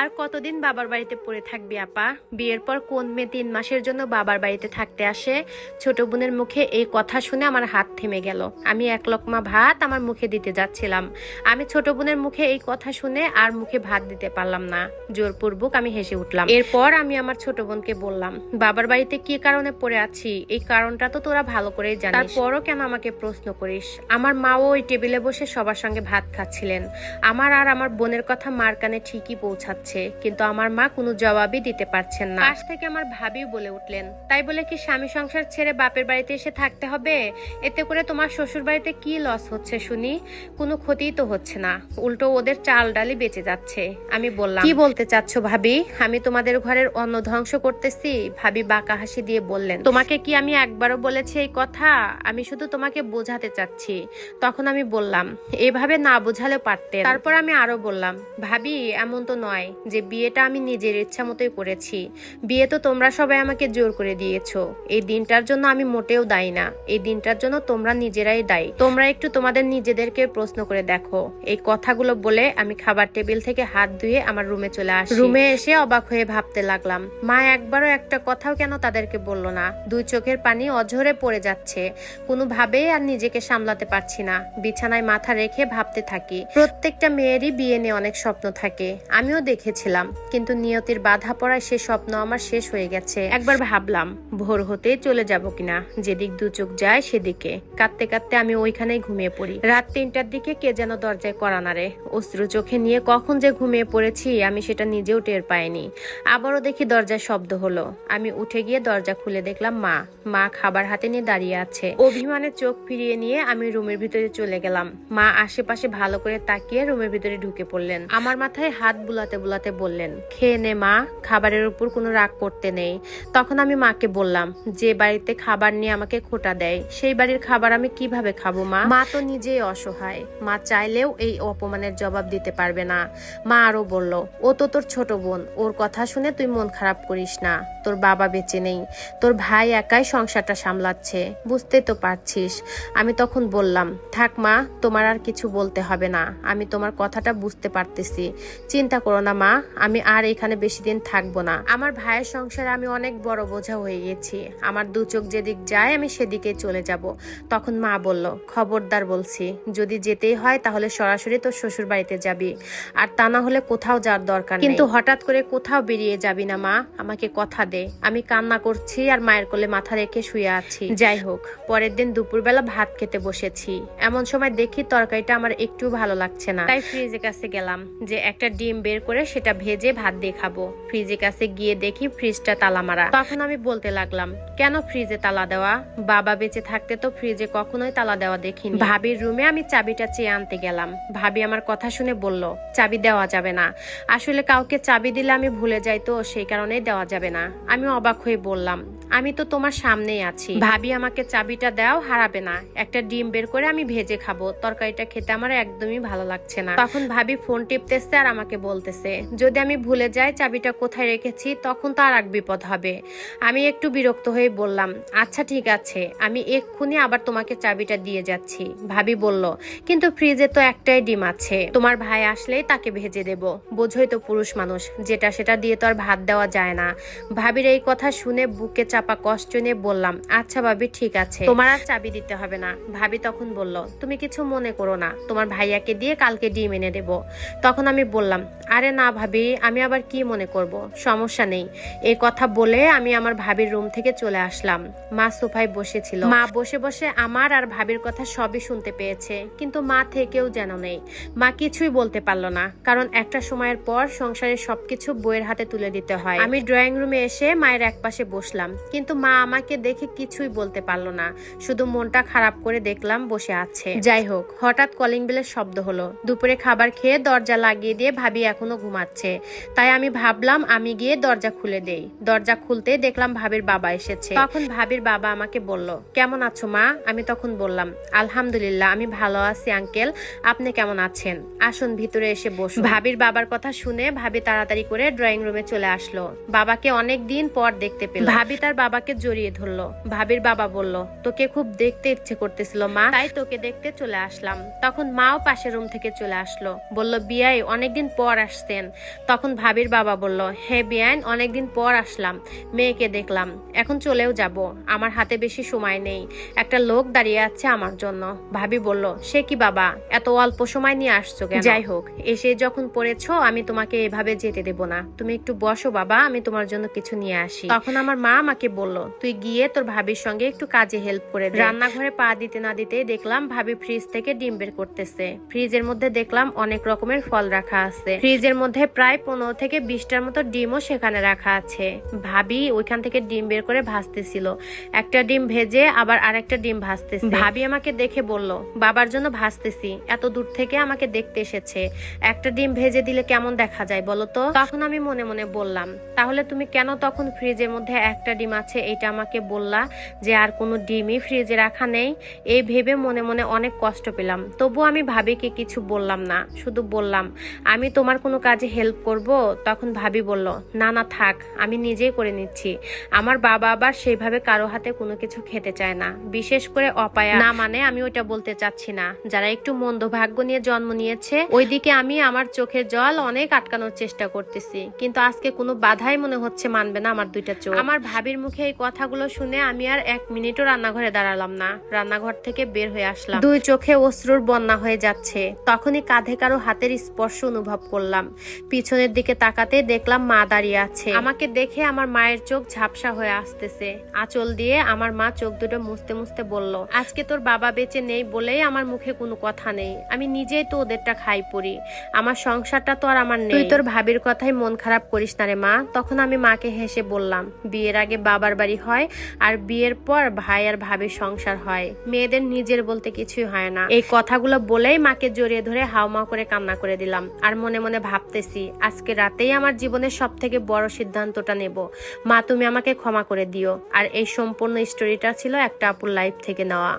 আর কতদিন বাবার বাড়িতে পড়ে থাকবি, আপা? বিয়ের পর কোন মেয়ে তিন মাসের জন্য বাবার বাড়িতে থাকতে আসে? ছোট বোনের মুখে এই কথা শুনে আমার হাত থেমে গেল। আমি এক লোকমা ভাত আমার মুখে দিতে যাচ্ছিলাম। আমি ছোট বোনের মুখে এই কথা শুনে আর মুখে ভাত দিতে পারলাম না। জোরপূর্বক আমি হেসে উঠলাম। এরপর আমি আমার ছোট বোনকে বললাম, বাবার বাড়িতে কি কারণে পড়ে আছি? এই কারণটা তো তোরা ভালো করেই জানিস। তারপরও কেন আমাকে প্রশ্ন করিস? আমার মাও ওই টেবিলে বসে সবার সঙ্গে ভাত খাচ্ছিলেন। আমার আর আমার বোনের কথা মার কানে ঠিকই পৌঁছাচ্ছে কিন্তু আমার মা কোনো জবাবই দিতে পারছেন না। পাশ থেকে আমার ভাবিও বলে উঠলেন তাই বলে কি স্বামী সংসার ছেড়ে বাপের বাড়িতে এসে থাকতে হবে? এতে করে তোমার শ্বশুর বাড়িতে কি লস হচ্ছে শুনি? কোনো ক্ষতিই তো হচ্ছে না উল্টো ওদের চাল ডালি বেঁচে যাচ্ছে আমি বললাম। কি বলতে চাচ্ছ ভাবি? আমি তোমাদের ঘরের অন্ন ধ্বংস করতেছি ভাবি বাঁকা হাসি দিয়ে বললেন। তোমাকে কি আমি একবারও বলেছি এই কথা? আমি শুধু তোমাকে বোঝাতে চাচ্ছি তখন আমি বললাম এভাবে না বোঝালে পারতেন। তারপর আমি আরও বললাম ভাবি এমন তো নয় যে বিয়েটা আমি নিজের ইচ্ছা মতোই করেছি। বিয়ে তো তোমরা সবাই আমাকে জোর করে দিয়েছ। এই দিনটার জন্য আমি মোটেও দায়ী না। এই দিনটার জন্য তোমরা নিজেরাই দায়ী। তোমরা একটু তোমাদের নিজেদেরকে প্রশ্ন করে দেখো। এই কথাগুলো বলে আমি খাবার টেবিল থেকে হাত ধুয়ে আমার রুমে চলে আসি। রুমে এসে অবাক হয়ে ভাবতে লাগলাম, মা, একবারও একটা কথাও কেন তাদেরকে বলল না? দুই চোখের পানি অঝরে পড়ে যাচ্ছে। কোনোভাবেই আর নিজেকে সামলাতে পারছি না। বিছানায় মাথা রেখে ভাবতে থাকি। প্রত্যেকটা মেয়েরই বিয়ে নিয়ে অনেক স্বপ্ন থাকে। আমিও দেখেছিলাম, কিন্তু নিয়তির বাধা পড়ায় সে স্বপ্ন আমার শেষ হয়ে গেছে। একবার ভাবলাম, ভোর হতে চলে যাব কিনা? যেদিক দু চোখ যায় সেদিকে। কাঁদতে কাঁদতে আমি ওইখানেই ঘুমিয়ে পড়ি। রাত তিনটার দিকে কে যেন দরজায় করা নাড়ে। অশ্রু চোখে নিয়ে কখন যে ঘুমিয়ে পড়েছি, আমি সেটা নিজেও টের পাইনি। আবারও দেখি দরজায় শব্দ হলো। আমি উঠে গিয়ে দরজা খুলে দেখলাম মা। মা খাবার হাতে নিয়ে দাঁড়িয়ে আছে। অভিমানে চোখ ফিরিয়ে নিয়ে আমি রুমের ভিতরে চলে গেলাম। মা আশেপাশে ভালো করে তাকিয়ে রুমের ভিতরে ঢুকে পড়লেন। আমার মাথায় হাত বুলাতে বুলাতে বললেন, খেয়ে নে মা, খাবারের উপর কোনো রাগ করতে নেই। তখন আমি মাকে বললাম, যে বাড়িতে খাবার নিয়ে আমাকে খোটা দেয়, সেই বাড়ির খাবার আমি কীভাবে খাব মা? মা তো নিজেই অসহায়। মা চাইলেও এই অপমানের জবাব দিতে পারবে না। মা আরও বলল, ও তো তোর ছোট বোন, ওর কথা শুনে তুই মন খারাপ করিস না। তোর বাবা বেঁচে নেই, তোর ভাই একাই সংসারটা সামলাচ্ছে, বুঝতে তো পারছিস। আমি তখন বললাম, থাক মা, তোমার আর কিছু বলতে হবে না। আমি তোমার কথাটা বুঝতে পারতেছি। চিন্তা করো না মা আমি আর এখানে বেশি দিন থাকব না। আমার ভাইয়ের সংসারে আমি অনেক বড় বোঝা হয়ে গেছি। আমার দু চোখ যেদিক যায় আমি সেদিকে চলে যাব। তখন মা বলল খবরদার বলছি যদি যেতেই হয় তাহলে সরাসরি তোর শ্বশুর বাড়িতে যাবি। আর তা না হলে কোথাও যাওয়ার দরকার নেই। কিন্তু হঠাৎ করে কোথাও বেরিয়ে যাবি না মা। আমাকে কথা দে। আমি কান্না করছি আর মায়ের কোলে মাথা রেখে শুয়ে আছি। যাই হোক পরের দিন দুপুরবেলা ভাত খেতে বসেছি। এমন সময় দেখি তরকারিটা আমার একটু ভালো লাগছে না। তাই ফ্রিজের কাছে গেলাম যে একটা ডিম বের করে সেটা ভেজে ভাত দিয়ে খাব। ফ্রিজের কাছে গিয়ে দেখি ফ্রিজটা তালা মারা। তখন আমি বলতে লাগলাম, কেন ফ্রিজে তালা দেওয়া? বাবা বেঁচে থাকতে তো ফ্রিজে কখনোই তালা দেওয়া দেখিনি। ভাবির রুমে আমি চাবিটা চেয়ে আনতে গেলাম। ভাবি আমার কথা শুনে বলল, চাবি দেওয়া যাবে না। আসলে কাউকে চাবি দিলে আমি ভুলে যাই তো, সেই কারণেই দেওয়া যাবে না। আমি অবাক হয়ে বললাম, আমি তো তোমার সামনেই আছি। ভাবি আমাকে চাবিটা দাও হারাবে না। একটা ডিম বের করে আমি ভেজে খাব। তরকারিটা খেতে আমার একদমই ভালো লাগছে না। তখন ভাবি ফোন টিপতেছে আর আমাকে বলতেছে যদি আমি ভুলে যাই চাবিটা কোথায় রেখেছি, তখন তো আর এক বিপদ হবে। আমি একটু বিরক্ত হয়ে বললাম আচ্ছা ঠিক আছে, আমি এক্ষুনি আবার তোমাকে চাবিটা দিয়ে যাচ্ছি। ভাবি বলল, কিন্তু ফ্রিজে তো একটাই ডিম আছে, তোমার ভাই আসলেই তাকে ভেজে দেব। বোঝই তো পুরুষ মানুষ, যেটা সেটা দিয়ে তো আর ভাত দেওয়া যায় না। ভাবির এই কথা শুনে বুকে চাপা কষ্ট নিয়ে বললাম আচ্ছা ভাবি, ঠিক আছে, তোমার আর চাবি দিতে হবে না। ভাবি তখন বলল, তুমি কিছু মনে করো না, তোমার ভাইয়াকে দিয়ে কালকে ডিম এনে দেব। তখন আমি বললাম, আরে না ভাবি, আমি আবার কি মনে করব? সমস্যা নেই। এই কথা বলে আমি আমার ভাবির রুম থেকে চলে আসলাম। মা সোফায় বসেছিল। মা বসে বসে আমার আর ভাবির কথা সবই শুনতে পেয়েছে, কিন্তু মা থেকেও যেন নেই। মা কিছুই বলতে পারল না, কারণ একটা সময়ের পর সংসারের সবকিছু বইয়ের হাতে তুলে দিতে হয়। আমি ড্রয়িং রুমে এসে মায়ের একপাশে বসলাম, কিন্তু মা আমাকে দেখে কিছুই বলতে পারল না। শুধু মনটা খারাপ করে দেখলাম বসে আছে। যাই হোক, হঠাৎ কলিং বেলের শব্দ হলো। দুপুরে খাবার খেয়ে দরজা লাগিয়ে দিয়ে ভাবি এখনও ঘুমাচ্ছে। তাই আমি ভাবলাম আমি গিয়ে দরজা খুলে দেই। দরজা খুলতে দেখলাম ভাবির বাবা এসেছে। তখন ভাবির বাবা আমাকে বলল, কেমন আছো মা? আমি তখন বললাম, আলহামদুলিল্লাহ, আমি ভালো আছি আঙ্কেল। আপনি কেমন আছেন? আসুন, ভিতরে এসে বসুন। ভাবির বাবার কথা শুনে ভাবি তাড়াতাড়ি করে ড্রয়িং রুমে চলে আসলো। বাবাকে অনেক দিন পর দেখতে পেল ভাবি তার বাবাকে জড়িয়ে ধরলো। ভাবির বাবা বলল, তোকে খুব দেখতে ইচ্ছে করতেছিল মা, তাই তোকে দেখতে চলে আসলাম। তখন মাও পাশের রুম থেকে চলে আসলো। বলল, বিয়াই, অনেকদিন পর আসতেন তখন ভাবির বাবা বলল হে বিয়ান অনেকদিন পর আসলাম মেয়েকে দেখলাম। এখন চলেও যাব আমার হাতে বেশি সময় নেই। একটা লোক দাঁড়িয়ে আছে আমার জন্য। ভাবি বলল সে কি বাবা? এত অল্প সময় নিয়ে আসছো কেন? যাই হোক এসে যখন পড়েছো আমি তোমাকে এভাবে যেতে দেব না। তুমি একটু বসো বাবা আমি তোমার জন্য কিছু নিয়ে আসি। তখন আমার মা আমাকে বলল তুই গিয়ে তোর ভাবির সঙ্গে একটু কাজে হেল্প করে দে। রান্নাঘরে পা দিতে না দিতে দেখলাম ভাবি ফ্রিজ থেকে ডিম বের করতেছে। ফ্রিজের মধ্যে দেখলাম অনেক রকমের ফল রাখা আছে। ফ্রিজের মধ্যে প্রায় পনেরো থেকে বিশটার মতো ডিমও সেখানে রাখা আছে। ভাবি ওইখান থেকে ডিম বের করে ভাজতেছিল। একটা ডিম ভেজে আবার আরেকটা ডিম ভাজতেছে। ভাবি আমাকে দেখে বলল বাবার জন্য ভাজতেছি। এত দূর থেকে আমাকে দেখতে এসেছে। একটা ডিম ভেজে দিলে কেমন দেখা যায় বলো তো? তখন আমি মনে মনে বললাম তাহলে তুমি কেন তখন ফ্রিজের মধ্যে একটা ডিম আছে এটা আমাকে বললা যে আর কোনো ডিমই ফ্রিজে রাখা নেই? এই ভেবে মনে মনে অনেক কষ্ট পেলাম। তবু আমি ভাবিকে কিছু বললাম না। শুধু বললাম আমি তোমার কোনো কাজে হেল্প করব, তখন ভাবি বলল, না না, থাক, আমি নিজেই করে নিচ্ছি। আমার বাবা আবার সেইভাবে কারও হাতে কোনো কিছু খেতে চায় না। বিশেষ করে অপায়া। না মানে আমি ওইটা বলতে চাচ্ছি না। যারা একটু মন্দ ভাগ্য নিয়ে জন্ম নিয়েছে, ওইদিকে আমি আমার চোখের জল অনেক আটকানোর চেষ্টা করতেছি। কিন্তু আজকে কোনো বাধাই মনে হচ্ছে মানবে না আমার দুইটা চোখ। আমার ভাবির মুখে এই কথাগুলো শুনে আমি আর এক মিনিটও রান্নাঘরে দাঁড়ালাম না। রান্নাঘর থেকে বের হয়ে আসলাম। দুই চোখে অশ্রুর বন্যা হয়ে যাচ্ছে। তখনই কাঁধে কারও হাতের স্পর্শ অনুভব করলাম। পিছনের দিকে তাকাতে দেখলাম মা দাঁড়িয়ে আছে। আমাকে দেখে আমার মায়ের চোখ ঝাপসা হয়ে আসতেছে। আঁচল দিয়ে আমার মা চোখ দুটো মুছতে মুছতে বলল, আজকে তোর বাবা বেঁচে নেই বলেই আমার মুখে কোনো কথা নেই। আমি নিজেই তো ওদেরটা খাই পড়ি। আমার সংসারটা তো আর আমার নেই। তোর ভাবির কথাই মন খারাপ করিস না রে মা। তখন আমি মাকে হেসে বললাম, বিয়ের আগে বাবার বাড়ি হয় আর বিয়ের পর ভাই আর ভাবির সংসার হয়। মেয়েদের নিজের বলতে কিছুই হয় না। এই কথাগুলো বলেই মাকে জড়িয়ে ধরে হাওমাও করে কান্না করে দিলাম। আর মনে মনে ভাবতেছি আজকে রাতেই আমার জীবনের সব থেকে বড় সিদ্ধান্তটা নেব। মা, তুমি আমাকে ক্ষমা করে দিও। আর এই সম্পূর্ণ স্টোরিটা ছিল একটা আপুর লাইফ থেকে নেওয়া।